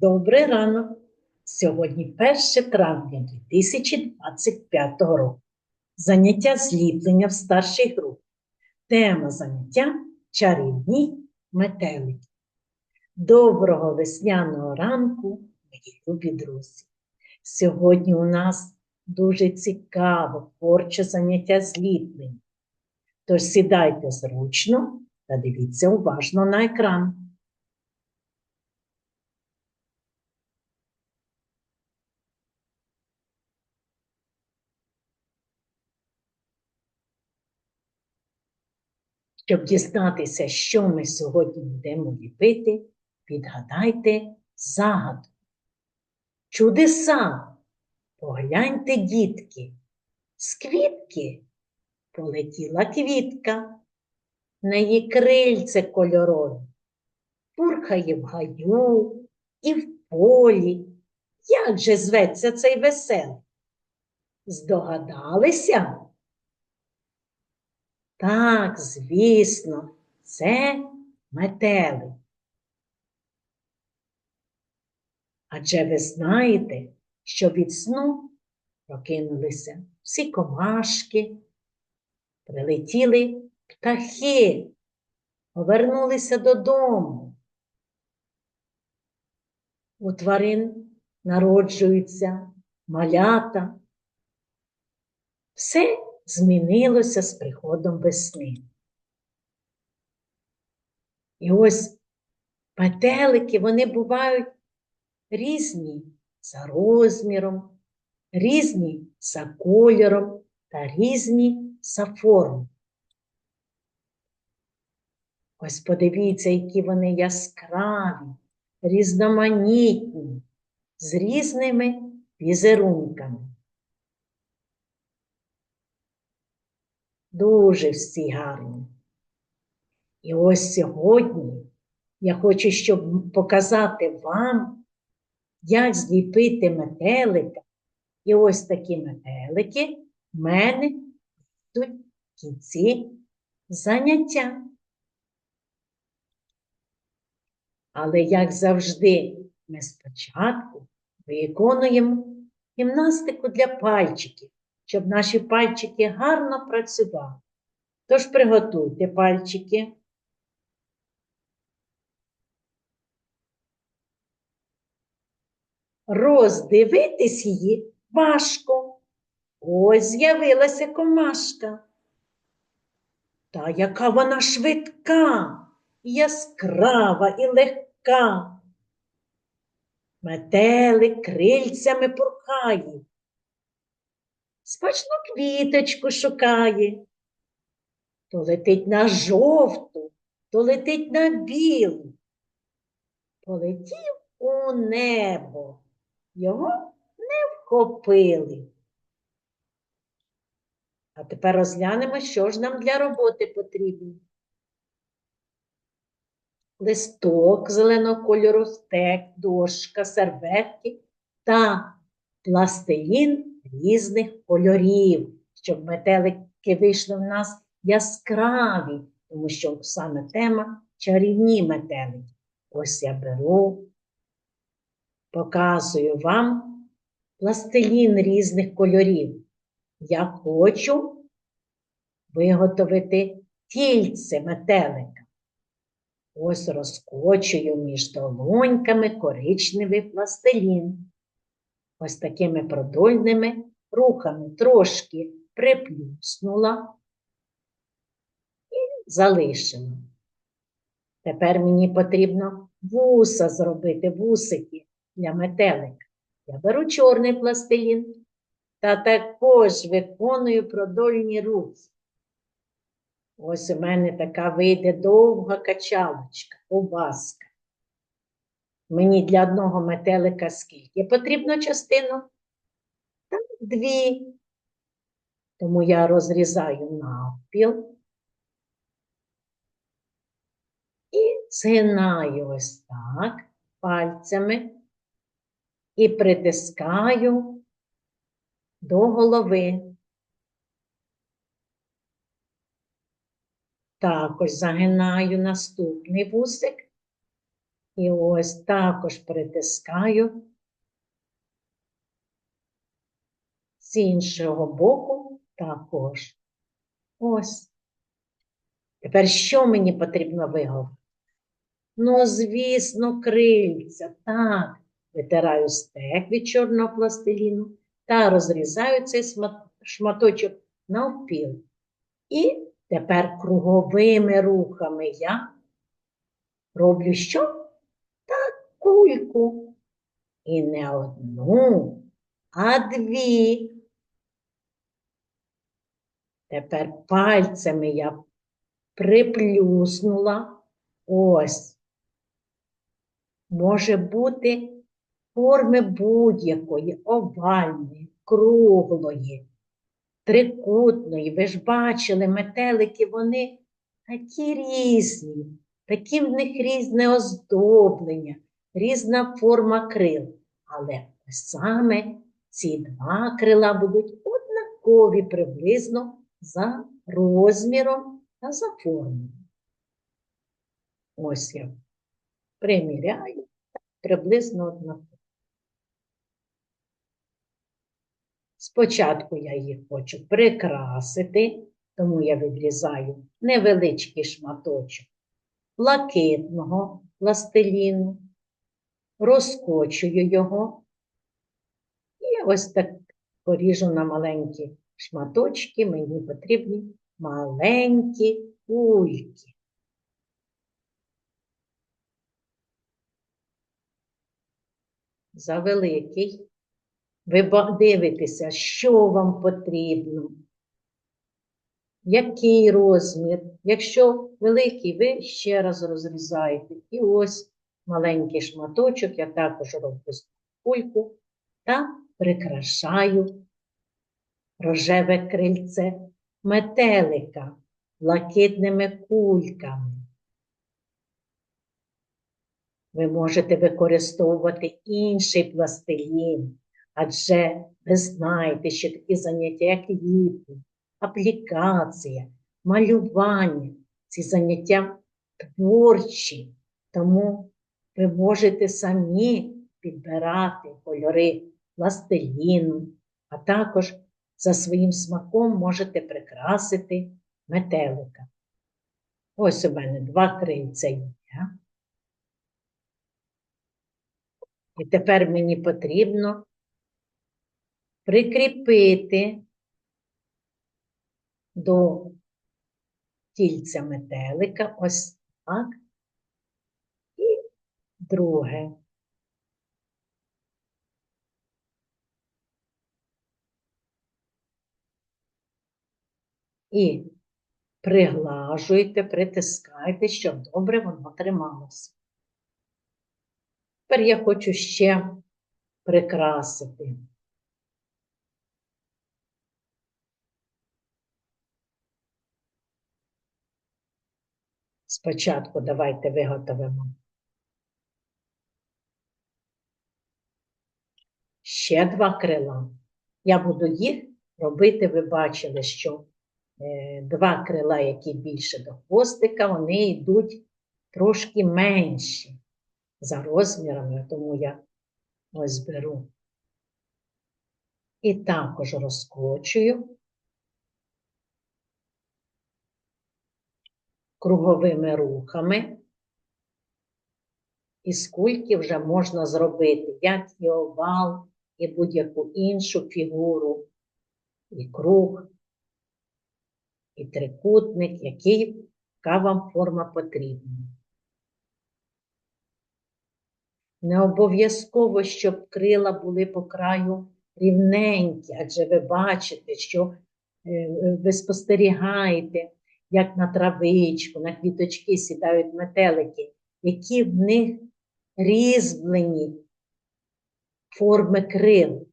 Добрий ранок! Сьогодні 1 травня 2025 року. Заняття зліплення в старшій групі. Тема заняття чарівні метелики. Доброго весняного ранку, мої любі друзі! Сьогодні у нас дуже цікаво творче заняття зліплення. Тож сідайте зручно та дивіться уважно на екран. Щоб дізнатися, що ми сьогодні будемо ліпити, підгадайте загадку. Чудеса! Погляньте, дітки, з квітки полетіла квітка, на її крильце кольорові, пурхає в гаю і в полі. Як же зветься цей веселий? Здогадалися? Так, звісно, це метелик. Адже ви знаєте, що від сну прокинулися всі комашки, прилетіли птахи, повернулися додому. У тварин народжуються малята. Все змінилося з приходом весни. І ось петелики, вони бувають різні за розміром, різні за кольором та різні за формою. Ось подивіться, які вони яскраві, різноманітні, з різними візерунками. Дуже всі гарні. І ось сьогодні я хочу, щоб показати вам, як зліпити метелика. І ось такі метелики в мене йдуть в кінці заняття. Але, як завжди, ми спочатку виконуємо гімнастику для пальчиків щоб наші пальчики гарно працювали. Тож приготуйте пальчики. Роздивитись її важко. Ось з'явилася комашка. Та яка вона швидка, яскрава і легка. Метелик крильцями пурхає, смачну квіточку шукає. То летить на жовту, то летить на білу. Полетів у небо, його не вхопили. А тепер розглянемо, що ж нам для роботи потрібно. Листок зеленого кольору, стек, дошка, серветки та пластилін різних кольорів, щоб метелики вийшли в нас яскраві, тому що саме тема чарівні метелики. Ось я беру, показую вам пластилін різних кольорів. Я хочу виготовити тільце метелика. Ось розкочую між долоньками коричневий пластилін ось такими продольними рухами трошки приплюснула і залишила. Тепер мені потрібно вуса зробити, вусики для метелика. Я беру чорний пластилін та також виконую продольні рухи. Ось у мене така вийде довга качалочка, ковбаска. Мені для одного метелика скільки потрібно частину? Так, дві. Тому я розрізаю навпіл і згинаю ось так пальцями і притискаю до голови. Також загинаю наступний вусик І ось також притискаю з іншого боку також. Ось. Тепер що мені потрібно виговорити? Ну, звісно, крильця. Так, витираю стек від чорного пластиліну та розрізаю цей шматочок навпіл. І тепер круговими рухами я роблю що? Кульку. І не одну, а дві. Тепер пальцями я приплюснула. Ось. Може бути форми будь-якої, овальної, круглої, трикутної. Ви ж бачили, метелики, вони такі різні, такі в них різне оздоблення, різна форма крил. Але саме ці два крила будуть однакові приблизно за розміром та за формою. Ось я приміряю приблизно однаково. Спочатку я їх хочу прикрасити, тому я відрізаю невеличкий шматочок блакитного пластиліну, розкочую його і ось так поріжу на маленькі шматочки. Мені потрібні маленькі кульки. Завеликий. Ви дивитеся, що вам потрібно, який розмір. Якщо великий, ви ще раз розрізаєте. І ось маленький шматочок, я також роблю кульку та прикрашаю рожеве крильце метелика блакитними кульками. Ви можете використовувати інший пластилін, адже ви знаєте, що такі заняття, як ліпі, аплікація, малювання, ці заняття творчі, тому ви можете самі підбирати кольори пластиліну, а також за своїм смаком можете прикрасити метелика. Ось у мене два крильця є. І тепер мені потрібно прикріпити до тільця метелика ось так. Друге. І приглажуйте, притискайте, щоб добре воно трималося. Тепер я хочу ще прикрасити. Спочатку давайте виготовимо ще два крила. Я буду їх робити, ви бачили, що е, два крила, які більше до хвостика, вони йдуть трошки менші за розмірами, тому я ось беру і також розкочую круговими рухами. Із кульки вже можна зробити як і овал, і будь-яку іншу фігуру, і круг, і трикутник, яка вам форма потрібна. Не обов'язково, щоб крила були по краю рівненькі, адже ви бачите, що е, ви спостерігаєте, як на травичку, на квіточки сідають метелики, які в них різьблені форми крил.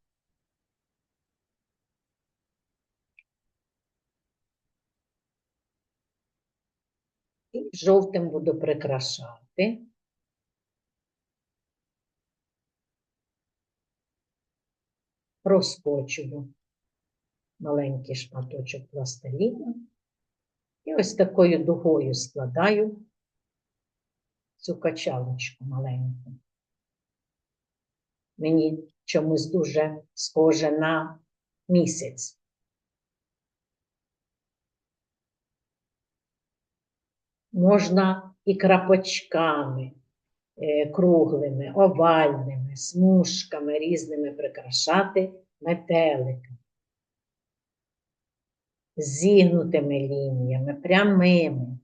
І жовтим буду прикрашати. розкочую маленький шматочок пластиліну і ось такою дугою складаю цю качалочку маленьку. Мені чомусь дуже схоже на місяць. Можна і крапочками, е, круглими, овальними, смужками різними прикрашати метелика. Зігнутими лініями, прямими.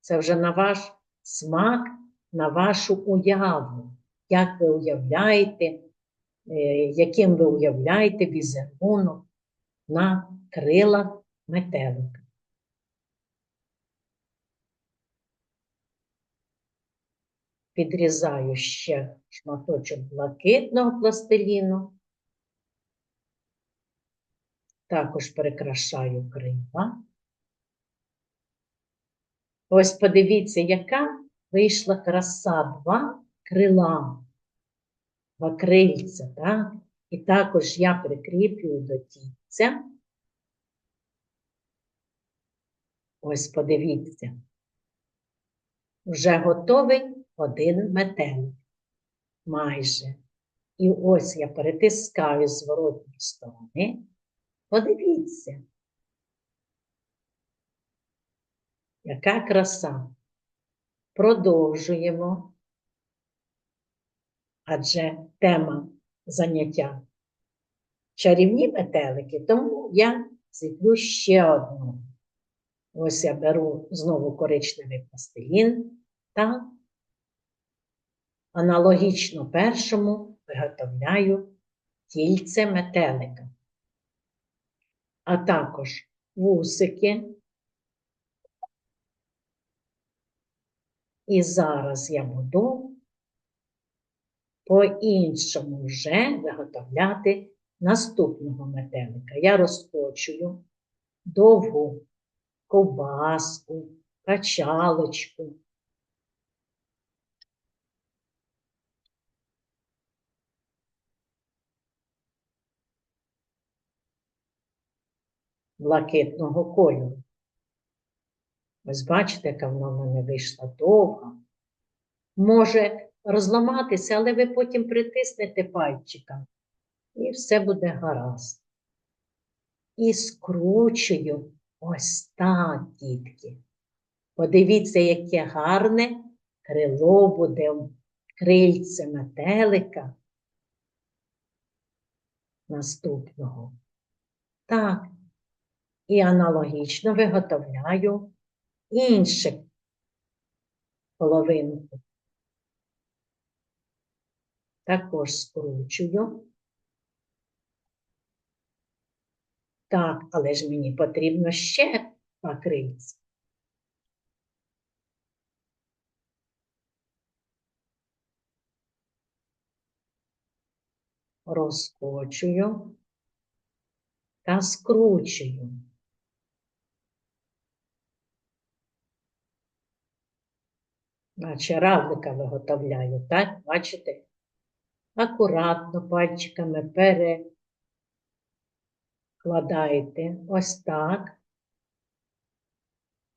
Це вже на ваш смак, на вашу уяву. Як ви уявляєте, е, яким ви уявляєте візерунок на крилах метелика. Підрізаю ще шматочок блакитного пластиліну. Також прикрашаю крила. Ось подивіться, яка вийшла краса два крила, два крильця, так? І також я прикріплюю до тільця. Ось подивіться. Вже готовий один метелик. Майже. І ось я перетискаю з зворотньої сторони. Подивіться. Яка краса. Продовжуємо. Адже тема заняття чарівні метелики, тому я зіплю ще одну. Ось я беру знову коричневий пластилін та аналогічно першому виготовляю тільце метелика, а також вусики. І зараз я буду по-іншому вже виготовляти наступного метелика. Я розкочую довгу ковбаску, качалочку. Блакитного кольору. Ось бачите, яка вона в мене вийшла довга. Може розламатися, але ви потім притиснете пальчиком, і все буде гаразд. І скручую ось так, дітки. Подивіться, яке гарне крило буде крильце метелика наступного. Так, і аналогічно виготовляю іншу половинку. Також скручую. Так, але ж мені потрібно ще покрильця. Розкочую та скручую. Наче равлика виготовляю, так? Бачите? Акуратно пальчиками перекладаєте ось так.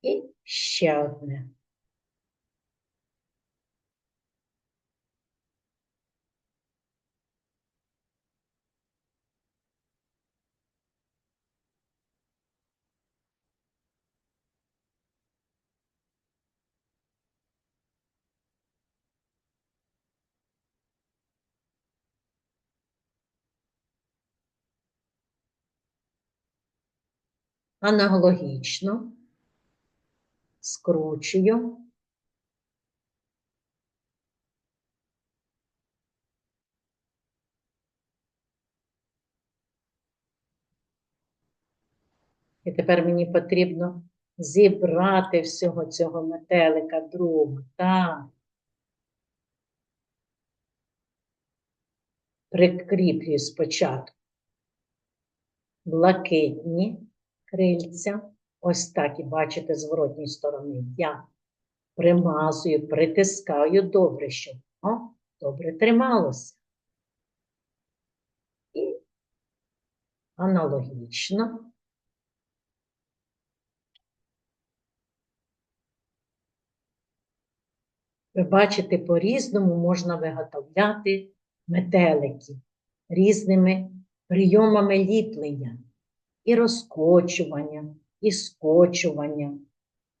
І ще одне. Аналогічно скручую. І тепер мені потрібно зібрати всього цього метелика другу. Так. Прикріплюю спочатку блакитні крильця. Ось так і бачите, з зворотньої сторони. Я примазую, притискаю добре, щоб воно добре трималося. І аналогічно. Ви бачите, по-різному можна виготовляти метелики різними прийомами ліплення, і розкочуванням, і скочуванням,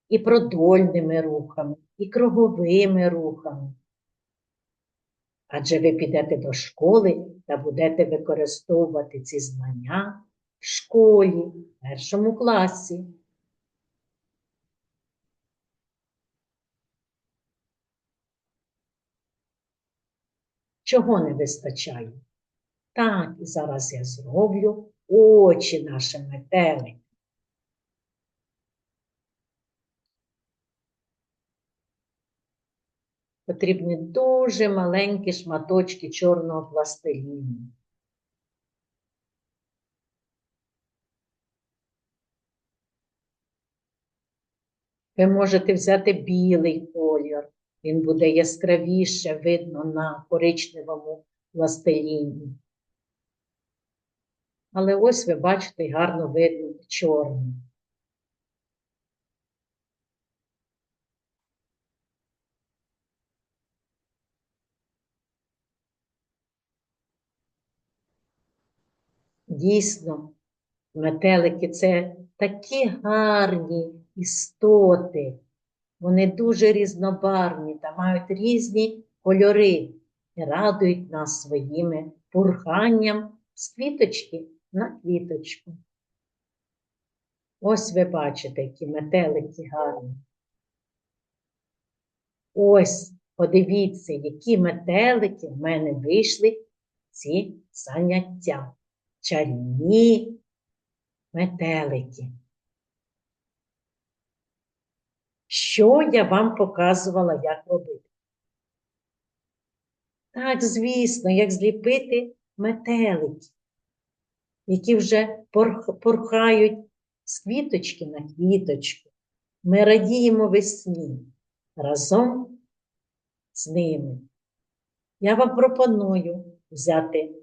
і продольними рухами, і круговими рухами. Адже ви підете до школи та будете використовувати ці знання в школі, в першому класі. Чого не вистачає? Так, і зараз я зроблю очі нашим метелик. Потрібні дуже маленькі шматочки чорного пластиліну. Ви можете взяти білий колір, він буде яскравіше видно на коричневому пластиліні. Але ось ви бачите, гарно видно чорний. Дійсно, метелики це такі гарні істоти. Вони дуже різнобарвні та мають різні кольори і радують нас своїми пурханням з квіточки на квіточку. Ось ви бачите, які метелики гарні. Ось, подивіться, які метелики в мене вийшли ці заняття. Чарівні метелики. Що я вам показувала, як робити? Так, звісно, як зліпити метелики, які вже порхають з квіточки на квіточку. Ми радіємо весні разом з ними. Я вам пропоную взяти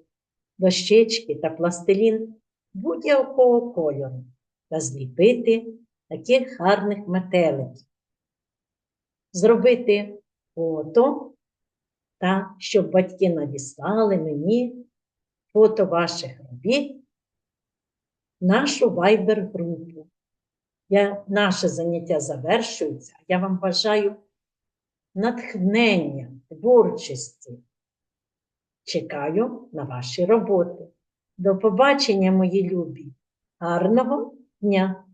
дощечки та пластилін будь-якого кольору та зліпити таких гарних метеликів. Зробити фото та щоб батьки надіслали мені фото ваших робіт нашу вайбер-групу. Я, наше заняття завершується. Я вам бажаю натхнення, творчості. Чекаю на ваші роботи. До побачення, мої любі. Гарного дня!